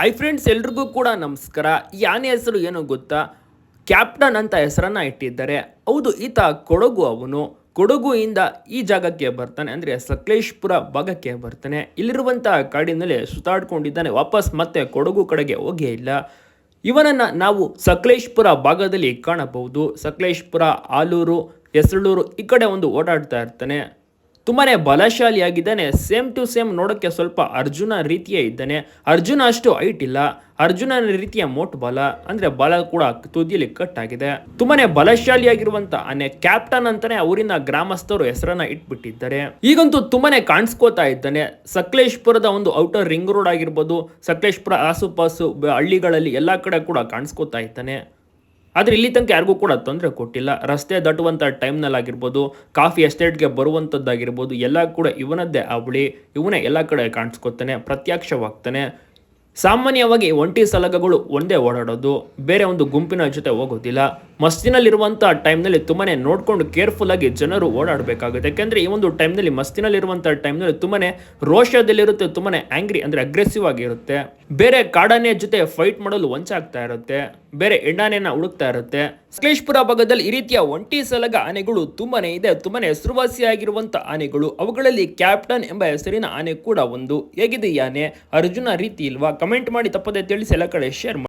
Hi friends ಎಲ್ರಿಗೂ ಕೂಡ ನಮಸ್ಕಾರ. ಈ ಆನೆ ಹೆಸರು ಏನು ಗೊತ್ತಾ? ಕ್ಯಾಪ್ಟನ್ ಅಂತ ಹೆಸರನ್ನ ಇಟ್ಟಿದ್ದಾರೆ. ಹೌದು, ಈತ ಕೊಡಗು ಅವನು. ಕೊಡಗುಯಿಂದ ಈ ಜಾಗಕ್ಕೆ ಬರ್ತಾನೆ. ಅಂದರೆ ಸಕಲೇಶ್ಪುರ ಭಾಗಕ್ಕೆ ಬರ್ತಾನೆ. ಇಲ್ಲಿರುವಂಥ ಕಾಡಿನಲ್ಲಿ ಸುತ್ತಾಡ್ಕೊಂಡಿದ್ದಾನೆ. ವಾಪಸ್ ಮತ್ತೆ ಕೊಡಗು ಕಡೆಗೆ ಹೋಗೇ ಇಲ್ಲ. ಇವನನ್ನು ನಾವು ಸಕಲೇಶ್ಪುರ ಭಾಗದಲ್ಲಿ ಕಾಣಬಹುದು. ಸಕಲೇಶ್ಪುರ, ಆಲೂರು ಹೆಸಳೂರು ಈ ಕಡೆ ಒಂದು ಓಡಾಡ್ತಾ ಇರ್ತಾನೆ. ತುಂಬಾನೇ ಬಲಶಾಲಿಯಾಗಿದ್ದಾನೆ. ಸೇಮ್ ಟು ಸೇಮ್ ನೋಡೋಕ್ಕೆ ಸ್ವಲ್ಪ ಅರ್ಜುನ ರೀತಿಯೇ ಇದ್ದಾನೆ. ಅರ್ಜುನ ಅಷ್ಟು ಹೈಟ್ ಇಲ್ಲ. ಅರ್ಜುನನ ರೀತಿಯ ಮೋಟ್ ಬಲ, ಅಂದ್ರೆ ಬಲ ಕೂಡ ತುದಿಯಲ್ಲಿ ಕಟ್ ಆಗಿದೆ. ತುಂಬಾನೇ ಬಲಶಾಲಿಯಾಗಿರುವಂತ ಆನೆ ಕ್ಯಾಪ್ಟನ್ ಅಂತಾನೆ ಅವರಿನ ಗ್ರಾಮಸ್ಥರು ಹೆಸರನ್ನ ಇಟ್ಬಿಟ್ಟಿದ್ದಾರೆ. ಈಗಂತೂ ತುಂಬಾನೇ ಕಾಣಿಸ್ಕೋತಾ ಇದ್ದಾನೆ. ಸಕಲೇಶ್ಪುರದ ಒಂದು ಔಟರ್ ರಿಂಗ್ ರೋಡ್ ಆಗಿರ್ಬೋದು. ಸಕಲೇಶ್ಪುರ ಆಸುಪಾಸು ಹಳ್ಳಿಗಳಲ್ಲಿ ಎಲ್ಲಾ ಕಡೆ ಕೂಡ ಕಾಣಿಸ್ಕೋತಾ ಇದ್ದಾನೆ. ಆದರೆ ಇಲ್ಲಿ ತನಕ ಯಾರಿಗೂ ಕೂಡ ತೊಂದರೆ ಕೊಟ್ಟಿಲ್ಲ. ರಸ್ತೆ ಟೈಮ್ನಲ್ಲಿ ಟೈಮ್ನಲ್ಲಾಗಿರ್ಬೋದು, ಕಾಫಿ ಎಸ್ಟೇಟ್ಗೆ ಬರುವಂಥದ್ದಾಗಿರ್ಬೋದು ಎಲ್ಲ ಕೂಡ ಇವನದ್ದೇ ಅವಳಿ, ಇವನೇ ಎಲ್ಲ ಕಡೆ ಕಾಣಿಸ್ಕೊತಾನೆ, ಪ್ರತ್ಯಕ್ಷವಾಗ್ತಾನೆ. ಸಾಮಾನ್ಯವಾಗಿ ಒಂಟಿ ಸಲಗಗಳು ಒಂದೇ ಓಡಾಡೋದು, ಬೇರೆ ಒಂದು ಗುಂಪಿನ ಜೊತೆ ಹೋಗೋದಿಲ್ಲ. ಮಸ್ತಿನಲ್ಲಿರುವಂಥ ಟೈಮ್ನಲ್ಲಿ ತುಂಬಾನೇ ನೋಡ್ಕೊಂಡು ಕೇರ್ಫುಲ್ ಆಗಿ ಜನರು ಓಡಾಡಬೇಕಾಗುತ್ತೆ. ಯಾಕೆಂದ್ರೆ ಈ ಒಂದು ಟೈಮ್ನಲ್ಲಿ ಮಸ್ತಿನಲ್ಲಿರುವಂಥ ಟೈಮ್ನಲ್ಲಿ ತುಂಬಾನೇ ರೋಷದಲ್ಲಿರುತ್ತೆ, ತುಂಬಾನೇ ಆಂಗ್ರಿ ಅಂದ್ರೆ ಅಗ್ರೆಸಿವ್ ಆಗಿರುತ್ತೆ. ಬೇರೆ ಕಾಡಾನೆ ಜೊತೆ ಫೈಟ್ ಮಾಡಲು ವಂಚಾಗ್ತಾ ಇರುತ್ತೆ. ಬೇರೆ ಎಣ್ಣಾನೆಯನ್ನ ಹುಡುಕ್ತಾ ಇರುತ್ತೆ. ಸಕಲೇಶ್ಪುರ ಭಾಗದಲ್ಲಿ ಈ ರೀತಿಯ ಒಂಟಿ ಸಲಗ ಆನೆಗಳು ತುಂಬಾನೇ ಇದೆ. ತುಂಬಾನೇ ಹೆಸರುವಾಸಿಯಾಗಿರುವಂತ ಆನೆಗಳು, ಅವುಗಳಲ್ಲಿ ಕ್ಯಾಪ್ಟನ್ ಎಂಬ ಹೆಸರಿನ ಆನೆ ಕೂಡ ಒಂದು. ಹೇಗಿದೆ ಈ ಆನೆ? ಅರ್ಜುನ, ರೀತಿ ಇಲ್ವಾ? ಕಮೆಂಟ್ ಮಾಡಿ, ತಪ್ಪದೆ ತಿಳಿಸಿ ಎಲ್ಲ ಕಡೆ ಶೇರ್ ಮಾಡಿ.